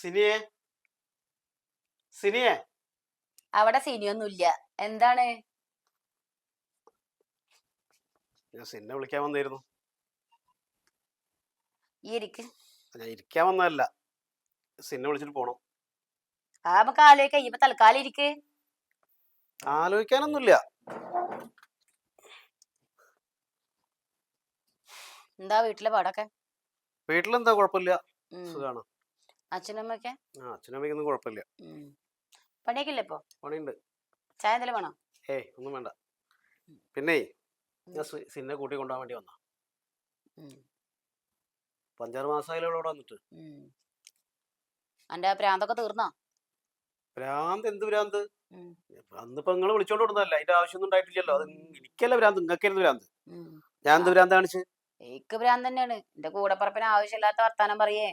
സിനിയെ? സിനിയെ? അവിടെ സിനിയൊന്നുമില്ല. എന്താണ്? ഞാൻ സിന്നെ വിളിക്കാൻ വന്നിരുന്നു ഈ ഇരിക്ക്. ഞാൻ ഇരിക്കാൻ വന്നതല്ല. സിനിമ വിളിച്ചിട്ട് പോണം. ആ നമുക്ക് ആലോചിക്കാം. ഇപ്പൊ തൽക്കാലം ഇരിക്ക്. ആലോചിക്കാനൊന്നുമില്ല. എന്താ വീട്ടിലെ പാടൊക്കെ? വീട്ടിലെന്താ കുഴപ്പമില്ല. സുഖാണ്. അച്ഛനമ്മയൊക്കെ? ആ അച്ഛനമ്മയ്ക്കൊന്നും കുഴപ്പമില്ല. പണിയൊക്കെ ഇല്ലേ ഇപ്പൊ? പണിയുണ്ട്. ചായ എന്തെങ്കിലും വേണോ? ഏയ് ഒന്നും വേണ്ട. പിന്നെ ഞാൻ സിന്നെ കൂട്ടി കൊണ്ടുപോകാൻ വേണ്ടി വന്നാ പഞ്ചാറ് മാസമായാലും ഇവിടെ വന്നിട്ട്. അന്റെ പ്രാന്തൊക്കെ തീർന്നോ? ഭ്രാന്ത് എന്ത് ഭ്രാന്ത്. അന്നിപ്പോ നിങ്ങൾ വിളിച്ചോണ്ട് കൊടുത്തതല്ല അതിന്റെ ആവശ്യമൊന്നും ഉണ്ടായിട്ടില്ലല്ലോ. അത് എനിക്കല്ല ഭ്രാന്ത്. നിങ്ങൾക്കായിരുന്നു ഭ്രാന്ത്. ഞാൻ എന്ത് ഭ്രാന്ത് കാണിച്ച്? എനിക്ക് ഭ്രാന്ത് തന്നെയാണ്. എന്റെ കൂടപ്പറപ്പിന് ആവശ്യമില്ലാത്ത വർത്താനം പറയേ.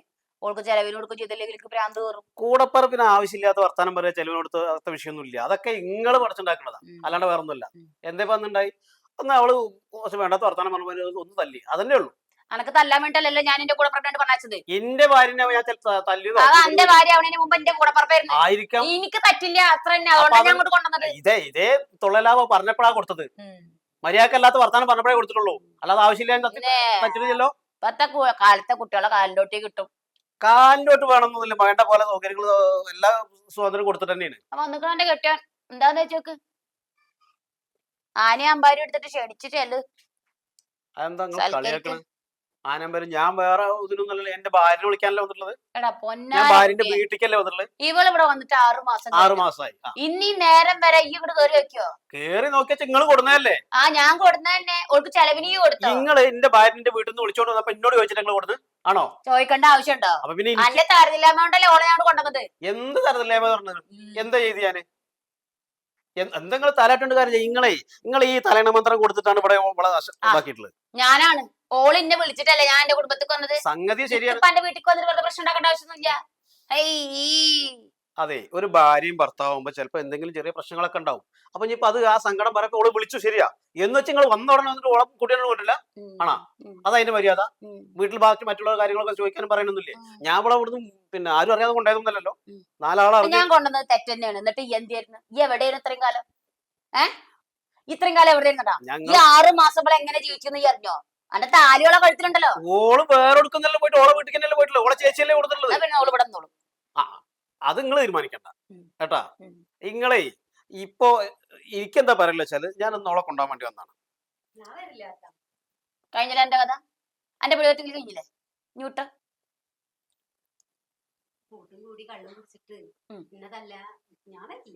ഓൾക്ക് ചെലവിന് കൊടുക്കും ചെയ്തില്ലെങ്കിൽ എനിക്ക് ഭ്രാന്ത് കയറും കൂടപ്പറപ്പിന് ആവശ്യമില്ലാത്ത വർത്താനം പറയാ ചെലവിനോടുത്ത് അടുത്ത വിഷയമൊന്നുമില്ല. അതൊക്കെ നിങ്ങൾ പഠിച്ചുണ്ടാക്കുന്നതാണ്. അല്ലാണ്ട് വേറെ ഒന്നുമില്ല എന്തേ പറഞ്ഞുണ്ടായി ഒന്ന് അവൾ കുറച്ച് വേണ്ടാത്ത വർത്താനം പറഞ്ഞു ഒന്ന് തല്ലി അതന്നെ ഉള്ളൂ. അനക്ക് തല്ലാൻ വേണ്ടിട്ടല്ലല്ലോ ഞാൻ എന്റെ കൂടപ്പറപ്പിനോട് പറഞ്ഞത് എന്റെ ഭാര്യനെ ഞാൻ അത് എന്റെ ഭാര്യ ആവണതിന് മുമ്പ് എന്റെ കൂടപ്പറപ്പായിരുന്നു ആയിരിക്കാം. എനിക്ക് പറ്റില്ല. അത്ര തന്നെ. അതുകൊണ്ടാണ് ഞാൻ അങ്ങോട്ട് കൊണ്ടുവന്നത്. ഇതേ ഇതേ തൊള്ളലാവ പറഞ്ഞപ്പോഴാ കൊടുത്തത്. മര്യാദക്കല്ലാത്ത വർത്താനം പറഞ്ഞപ്പോഴേ കൊടുത്തിട്ടുള്ളൂ. അല്ലാതെ ആവശ്യമില്ല കു- കാലത്തെ കുട്ടികളെ കാലിലോട്ടേ കിട്ടും. കാലിലോട്ട് വേണമെന്നില്ല വേണ്ട പോലെ സൗകര്യങ്ങൾ എല്ലാ സ്വാതന്ത്ര്യം കൊടുത്തിട്ട് തന്നെയാണ്. ഒന്നിക്കണ എന്താന്ന് വെച്ചോക്ക് ആനയും അമ്പാരി എടുത്തിട്ട് ക്ഷണിച്ചിട്ട് ചെല്ല്. അതെന്താ സൽക്കരിക്ക്. കളിയാക്കണത് ആനമ്പരം ഞാൻ വേറെ ഇതിനൊന്നല്ല എന്റെ ഭാര്യ വിളിക്കാനല്ലേ വന്നിട്ടുള്ളത്? ഞാൻ ഭാര്യന്റെ വീട്ടിലേക്കല്ലേ വന്നിട്ടുള്ളത്? ഇവൾ ഇവിടെ വന്നിട്ട് ആറു മാസം ആറു. മാസമായി. ഇനി നേരം വരെ ഈ ഇവിടെ കയറി വെക്കോ? കേറി നോക്കിയാ നിങ്ങൾ കൊടുന്നതല്ലേ? ആ ഞാൻ കൊടുന്ന തന്നെ ഓൾക്ക് ചെലവിന് കൊടുത്തോ? നിങ്ങൾ എന്റെ ഭാര്യന്റെ വീട്ടിൽ നിന്ന് വിളിച്ചോണ്ട് വന്നപ്പോ എന്നോട് ചോദിച്ചിട്ട് നിങ്ങൾ കൊടുത്ത് ആണോ? ചോദിക്കേണ്ട ആവശ്യമുണ്ടോ? അപ്പൊ പിന്നെ എനിക്ക് അന്റെ താരതില്ലാമ കൊണ്ടല്ലേ ഓളെ ഞാൻ കൊണ്ടുവന്നത്? എന്ത് തരത്തില്ലായ്മ പറഞ്ഞത്? എന്താ ചെയ്ത് ഞാൻ? എന്തെങ്കിലും തലയിട്ടുണ്ട് കാര്യം നിങ്ങളെ നിങ്ങൾ ഈ തലേണ മന്ത്രം കൊടുത്തിട്ടാണ് ഇവിടെ ഇവിടെ. ഇതാക്കിയിട്ടുള്ളത്. ഞാനാണ്. ഓൾ ഇന്നെ വിളിച്ചിട്ടല്ലേ ഞാൻ എന്റെ കുടുംബത്തിൽ വന്നത്? സംഗതി ശരിയാണ്. എന്റെ വീട്ടിൽ വന്നിട്ട് വെറുതെ പ്രശ്നം ഉണ്ടാക്കേണ്ട ആവശ്യമൊന്നുമില്ല. അതെ ഒരു ഭാര്യയും ഭർത്താവുമ്പോ ചിലപ്പോ എന്തെങ്കിലും ചെറിയ പ്രശ്നങ്ങളൊക്കെ ഉണ്ടാവും. അപ്പൊ ഇനിയിപ്പോ അത് ആ സങ്കടം പറയുമ്പോ ഓൾ വിളിച്ചു ശരിയാ. എന്ന് വെച്ച് നിങ്ങൾ വന്ന ഉടനെ വന്നിട്ട് ഓളെ കുട്ടികളെ വിട്ടില്ല ആണാ? അതതിന്റെ മര്യാദ. വീട്ടിൽ ബാക്കി മറ്റുള്ള കാര്യങ്ങളൊക്കെ ചോദിക്കാനും പറയണമെന്നില്ലേ ഞാൻ ഇവിടെ ഇവിടുന്ന് പിന്നെ ആരും അറിയാതെ കൊണ്ടായതൊന്നല്ലോ ഉം. നാലാളെ ഞാൻ കൊണ്ടുവന്നത് തെറ്റ് തന്നെയാണ് എന്നിട്ട് ഈ എന്തായിരുന്നു ഈ എവിടെയായിരുന്നു ഇത്രയും കാലം? ഏ? ഇത്രയും കാലം എവിടെയായിരുന്നടാ ഈ ആറ് മാസം പോലെ എങ്ങനെ ജീവിച്ചെന്ന് ഈ അറിഞ്ഞോ? അന്റെ താലിയോളെ കഴുത്തിലുണ്ടല്ലോ. ഓൾ വേറെ എടുക്കുന്നല്ലോ പോയിട്ട് ഓളെ വീട്ടിൽ പോയിട്ടില്ല ഓളെ ചേച്ചിയല്ലേ കൊടുത്തിട്ടുള്ളത്? ഓൾ ഇവിടെ നിന്നോളും. അത് നിങ്ങൾ തീരുമാനിക്കണ്ട. കേട്ടാ? നിങ്ങളെ ഇപ്പോ എനിക്കെന്താ പറയല്ല വെച്ചാൽ ഞാൻ ഒന്ന് ഓളെ കൊണ്ടാൻ വേണ്ടി വന്നാണ്. കഴിഞ്ഞില്ല എന്റെ കഥ? എന്റെ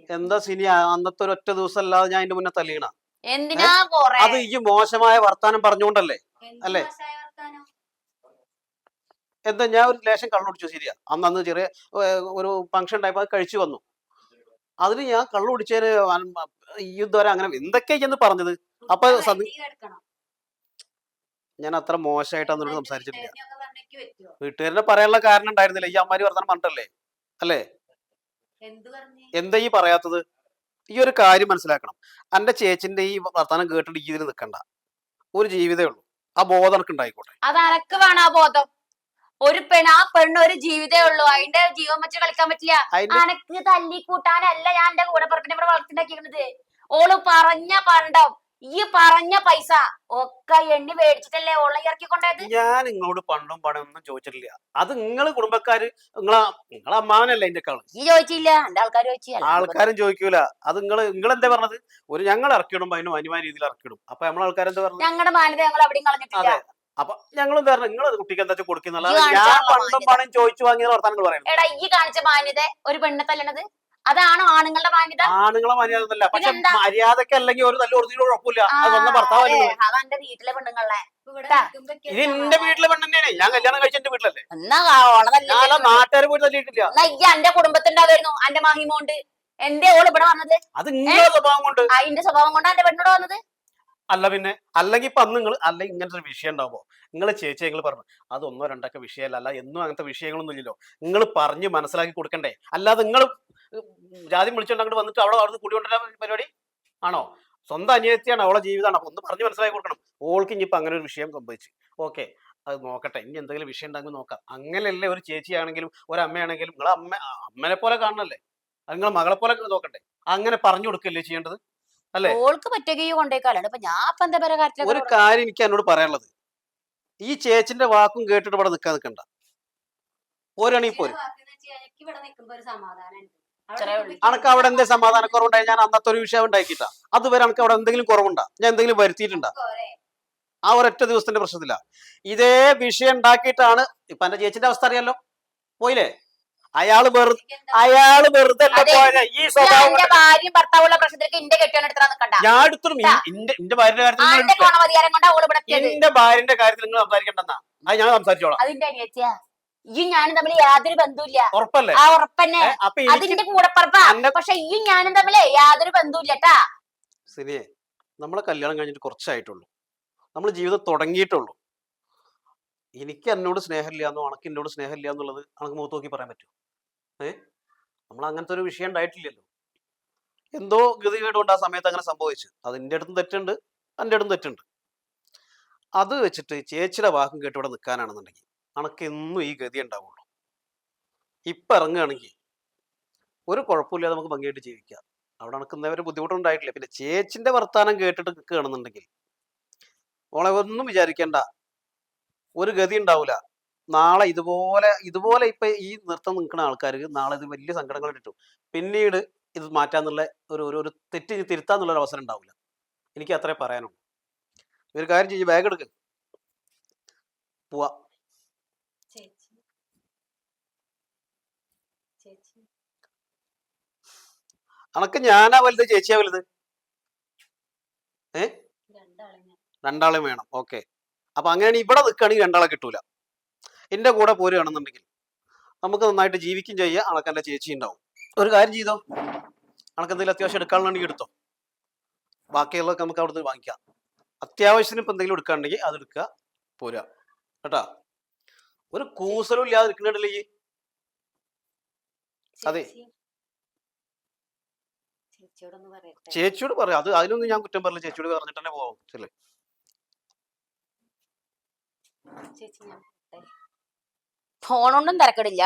എന്താ സിനി? അന്നത്തെ ഒരു ഒറ്റ ദിവസം അല്ലാതെ ഞാൻ അതിന്റെ മുന്നേ തല്ലീണ അത് ഈ മോശമായ വർത്താനം പറഞ്ഞുകൊണ്ടല്ലേ അല്ലേ? എന്താ ഞാൻ ഒരു ലേശം കള്ളുടിച്ചു ശരിയാ? അന്ന് അന്ന് ചെറിയ ഒരു ഫംഗ്ഷൻ ടൈപ്പ് അത് കഴിച്ചു വന്നു. അതിന് ഞാൻ കള്ളു കുടിച്ചതിന് ഈ ഇതുവരെ അങ്ങനെ എന്തൊക്കെയാണ് പറഞ്ഞത്? അപ്പൊ. ഞാൻ അത്ര മോശമായിട്ട് അന്നോട് സംസാരിച്ചിട്ടില്ല. വീട്ടുകാരനെ പറയാനുള്ള കാരണം ഉണ്ടായിരുന്നില്ല. ഈ അമ്മാരി വർത്തമാനം പറഞ്ഞിട്ടല്ലേ? അല്ലേ? എന്ത് ഈ പറയാത്തത്? ഈ ഒരു കാര്യം മനസ്സിലാക്കണം. എന്റെ ചേച്ചിന്റെ ഈ വർത്തമാനം കേട്ടിട്ട് ഇതിന് ഇതിൽ നിൽക്കണ്ട ഒരു ജീവിതമേ ഉള്ളൂ. ആ ബോധം എനിക്ക് ഉണ്ടായിക്കോട്ടെ. അത് അനക്ക് വേണം ആ ബോധം. ഒരു പെണ് ആ പെണ്ണ് ഒരു ജീവിതേ ഉള്ളൂ. അതിന്റെ ജീവൻ വെച്ച് കളിക്കാൻ പറ്റില്ല. അനക്ക് തല്ലി കൂട്ടാനല്ല ഞാൻ എന്റെ കൂടെ പറപ്പിനെ ഇവിടെ വളർത്തിണ്ടാക്കിയിരുന്നത് ഓൾ പറഞ്ഞ പണ്ടം ഈ പറഞ്ഞ പൈസ ഒക്കെ എണ്ണി മേടിച്ചിട്ടല്ലേ ഓളെ ഇറക്കിക്കൊണ്ടത് ഞാൻ നിങ്ങളോട് പണ്ടും പണം ഒന്നും ചോദിച്ചിട്ടില്ല. അത് നിങ്ങൾ കുടുംബക്കാര് നിങ്ങളെ നിങ്ങളെ അമ്മാവനല്ലേ എന്റെ കൾ ഈ ചോദിച്ചില്ല. എന്റെ ആൾക്കാർ ചോദിച്ചില്ല. ആൾക്കാരും ചോദിക്കൂല. അത് നിങ്ങൾ നിങ്ങൾ എന്താ പറഞ്ഞത്? ഒരു ഞങ്ങൾ ഇറക്കിടും അതിന് മാന്യമായ രീതിയിൽ ഇറക്കിയിടും. അപ്പൊ നമ്മളെ ആൾക്കാരെന്താ പറഞ്ഞത്? ഞങ്ങളുടെ മാന്യത ഞങ്ങൾ അവിടെയും കളഞ്ഞിട്ടില്ല അപ്പൊ ഞങ്ങളും വേറെ നിങ്ങൾ കുട്ടിക്ക് എന്താ കൊടുക്കുന്ന? ഞാൻ പണ്ടും. പണം ചോദിച്ചു വാങ്ങിയ വർത്താനങ്ങൾ പറയുന്നത് എടാ ഈ കാണിച്ച മാന്യത ഒരു പെണ്ണെ തല്ലണത്? അതാണോ ആണുങ്ങളുടെ മാന്യത? ആണുങ്ങളെ മാന്യത ഒന്നല്ല പക്ഷെ? മര്യാദയ്ക്ക് അല്ലെങ്കിൽ ഒരു നല്ല ഒറിജിനൽ കുഴപ്പമില്ല. അതൊന്നും അത് സ്വന്തം ഭർത്താവല്ലേ അതെന്റെ വീട്ടിലെ പെണ്ണുങ്ങളെ. ഇത് എന്റെ വീട്ടിലെ പെണ്ണ് തന്നെയാണ്. ഞാൻ കല്യാണം കഴിച്ച എന്റെ വീട്ടിലല്ലേ? എന്നാ നാട്ടുകാർ പോയിട്ട് തല്ലിയിട്ടില്ല. ഈ എന്റെ കുടുംബത്തിണ്ടാവായിരുന്നു എന്റെ മാഹിമോണ്ട്. എന്റെ ഓൾ ഇവിടെ വന്നത്. അത് നിങ്ങളുടെ സ്വഭാവം കൊണ്ട്. അതിന്റെ സ്വഭാവം കൊണ്ട് എന്റെ പെണ്ണോട് വന്നത്? അല്ല പിന്നെ അല്ലെങ്കിൽ ഇപ്പൊ അന്ന് നിങ്ങൾ അല്ലെങ്കിൽ ഇങ്ങനത്തെ ഒരു വിഷയം ഉണ്ടാവുമോ നിങ്ങൾ ചേച്ചി നിങ്ങൾ പറഞ്ഞു അത് ഒന്നോ രണ്ടൊക്കെ വിഷയമല്ല അല്ല എന്നും അങ്ങനത്തെ വിഷയങ്ങളൊന്നും ഇല്ലല്ലോ നിങ്ങൾ പറഞ്ഞ് മനസ്സിലാക്കി കൊടുക്കണ്ടേ. അല്ലാതെ നിങ്ങൾ ജാതി വിളിച്ചുകൊണ്ട് അങ്ങോട്ട് വന്നിട്ട് അവിടെ അവിടെ കൊണ്ടുവരാൻ പരിപാടി? ആണോ? സ്വന്തം അനിയത്തിയാണ് അവളെ ജീവിതമാണ് അപ്പൊ ഒന്ന് പറഞ്ഞ് മനസ്സിലാക്കി കൊടുക്കണം. ഓൾക്ക് ഇനിയിപ്പോ അങ്ങനെ ഒരു വിഷയം സംഭവിച്ചു. ഓക്കെ അത് നോക്കട്ടെ. ഇനി എന്തെങ്കിലും വിഷയം ഉണ്ടെങ്കിൽ നോക്കാം. അങ്ങനെയല്ലേ ഒരു ചേച്ചിയാണെങ്കിലും ഒരു അമ്മയാണെങ്കിലും നിങ്ങളെ അമ്മ അമ്മനെ പോലെ കാണണല്ലേ? നിങ്ങളെ മകളെ പോലെ നോക്കട്ടെ അങ്ങനെ പറഞ്ഞു കൊടുക്കല്ലേ ചെയ്യേണ്ടത്? അല്ലേ? ഓൾക്ക് പറ്റുകയോ കൊണ്ടേക്കാലാണ്. ഇപ്പൊ ഞാൻ ഇപ്പൊ എന്താ കാര്യത്തിൽ ഒരു കാര്യം എനിക്ക് എന്നോട് പറയാനുള്ളത്. ഈ ചേച്ചിന്റെ വാക്കും കേട്ടിട്ട് ഇവിടെ നിൽക്കാൻ നിൽക്കണ്ട പോരാണെങ്കിൽ പോര്. സമാധാനം. അനക്ക് അവിടെ എന്തേ സമാധാനക്കുറവുണ്ടായി ഞാൻ അന്നത്തെ ഒരു വിഷയം ഉണ്ടാക്കിയിട്ടാ. അതുവരെ അനക്ക് അവിടെ എന്തെങ്കിലും കുറവുണ്ടാ? ഞാൻ എന്തെങ്കിലും വരുത്തിയിട്ടുണ്ടാ? ആ ഒരൊറ്റ ദിവസത്തിന്റെ പ്രശ്നത്തില. ഇതേ വിഷയം ഉണ്ടാക്കിയിട്ടാണ് ഇപ്പൊ എന്റെ ചേച്ചിന്റെ അവസ്ഥ അറിയാലോ. പോയില്ലേ? അയാൾ വെറുതെ അയാൾ വെറുതെ. ഈ സ്വഭാവം ഭാര്യയും ഭർത്താവുള്ള പ്രശ്നത്തിലേക്ക് എന്റെ കെട്ടിയാണ് എടുത്താൽ നിൽക്കണ്ട ഞാൻ കാര്യത്തിൽ എന്റെ ഭാര്യന്റെ കാര്യത്തിൽ നിങ്ങൾ സംസാരിക്കണ്ടെന്നാ. അത് ഞാൻ സംസാരിച്ചോളാം. അതിന്റെ അനിയത്തിയാ. ഈ ഞാനും തമ്മിൽ യാതൊരു ബന്ധവുമില്ല. ഉറപ്പല്ലേ? ആ ഉറപ്പന്നെ. അതിന്റെ കൂടപ്പറപ്പാ. പക്ഷെ ഈ ഞാനും തമ്മിലെ യാതൊരു ബന്ധവുമില്ല കേട്ടാ സിനിയെ നമ്മളെ കല്യാണം കഴിഞ്ഞിട്ട് കുറച്ചായിട്ടുള്ളൂ. നമ്മൾ ജീവിതം തുടങ്ങിയിട്ടുള്ളൂ. എനിക്ക് എന്നോട് സ്നേഹമില്ല എന്നോ അണക്ക് എന്നോട് സ്നേഹമില്ല എന്നുള്ളത് അണക്ക് മുഖത്ത് നോക്കി പറയാൻ പറ്റും ഏ? നമ്മൾ അങ്ങനത്തെ ഒരു വിഷയം ഉണ്ടായിട്ടില്ലല്ലോ. എന്തോ ഗതികേടുകൊണ്ട് ആ സമയത്ത് അങ്ങനെ സംഭവിച്ചു. അത് എന്റെ അടുത്തും തെറ്റുണ്ട് എന്റെ അടുത്തും തെറ്റുണ്ട്. അത് വെച്ചിട്ട് ചേച്ചിയുടെ വാക്കും കേട്ട് ഇവിടെ നിൽക്കാനാണെന്നുണ്ടെങ്കിൽ അണക്ക് എന്നും ഈ ഗതി ഉണ്ടാവുള്ളൂ. ഇപ്പം ഇറങ്ങുകയാണെങ്കിൽ ഒരു കുഴപ്പമില്ലാതെ നമുക്ക് ഭംഗിയായിട്ട് ജീവിക്കാം. അവിടെ നടക്കുന്നവരെ ബുദ്ധിമുട്ടുണ്ടായിട്ടില്ല. പിന്നെ ചേച്ചിന്റെ വർത്താനം കേട്ടിട്ട് നിൽക്കുകയാണെന്നുണ്ടെങ്കിൽ ഓളെ ഒന്നും വിചാരിക്കേണ്ട. ഒരു ഗതി ഉണ്ടാവില്ല നാളെ ഇതുപോലെ ഇതുപോലെ ഇപ്പൊ ഈ നൃത്തം നിൽക്കുന്ന ആൾക്കാർക്ക് നാളെ ഇത് വലിയ സങ്കടങ്ങൾ കിട്ടും. പിന്നീട് ഇത് മാറ്റാന്നുള്ള ഒരു ഒരു തെറ്റ് തിരുത്താന്നുള്ള ഒരു അവസരം ഉണ്ടാവില്ല എനിക്ക് അത്രേ പറയാനുള്ളൂ. ഒരു കാര്യം ചെയ്യും ബാഗ് എടുക്ക്. പോവാ. അണക്ക് ഞാനാ വലുത് ചേച്ചിയാ വലുത്? ഏ? രണ്ടാളെ വേണം. ഓക്കെ. അപ്പൊ അങ്ങനെയാണ് ഇവിടെ നിൽക്കുകയാണെങ്കിൽ രണ്ടാളെ കിട്ടൂല. എന്റെ കൂടെ പോരുകയാണെന്നുണ്ടെങ്കിൽ നമുക്ക് നന്നായിട്ട് ജീവിക്കും ചെയ്യാം. അണക്കെന്റെ ചേച്ചി ഉണ്ടാവും. ഒരു കാര്യം ചെയ്തോ? അണക്കെന്തെങ്കിലും അത്യാവശ്യം എടുക്കാനുണ്ടെങ്കിൽ എടുത്തോ. ബാക്കിയുള്ളതൊക്കെ നമുക്ക് അവിടുന്ന് വാങ്ങിക്കാം. അത്യാവശ്യത്തിന് ഇപ്പൊ എന്തെങ്കിലും എടുക്കാനുണ്ടെങ്കിൽ അത് എടുക്കുക പോരുക. കേട്ടാ? ഒരു കൂസലും ഇല്ലാതെ നിൽക്കുന്നുണ്ടല്ലേ ഈ അതെ. ചേച്ചിയോട് പറയാം. അത് അതിനൊന്നും ഞാൻ കുറ്റം പറയില്ല ചേച്ചിയോട് പറഞ്ഞിട്ട് തന്നെ പോവാം. ശരി ചേച്ചി ഞാൻ ഫോണൊന്നും തിരക്കിടില്ല.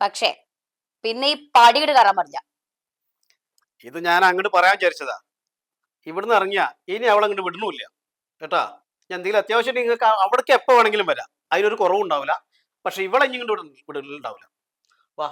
പക്ഷേ പിന്നെ ഈ പടിയിട് കയറാൻ പറ്റില്ല ഇത് ഞാൻ അങ്ങോട്ട് പറയാൻ വിചാരിച്ചതാ. ഇവിടുന്ന് ഇറങ്ങിയ ഇനി അവളെ അങ്ങോട്ട് വിടണമില്ല കേട്ടാ? ഞാൻ എന്തെങ്കിലും അത്യാവശ്യം നിങ്ങൾക്ക് അവിടേക്ക് എപ്പോ വേണമെങ്കിലും വരാം. അതിനൊരു കുറവുണ്ടാവില്ല പക്ഷെ ഇവളെ ഇനി ഇങ്ങോട്ട് വിടുന്നുണ്ടാവില്ല വാ.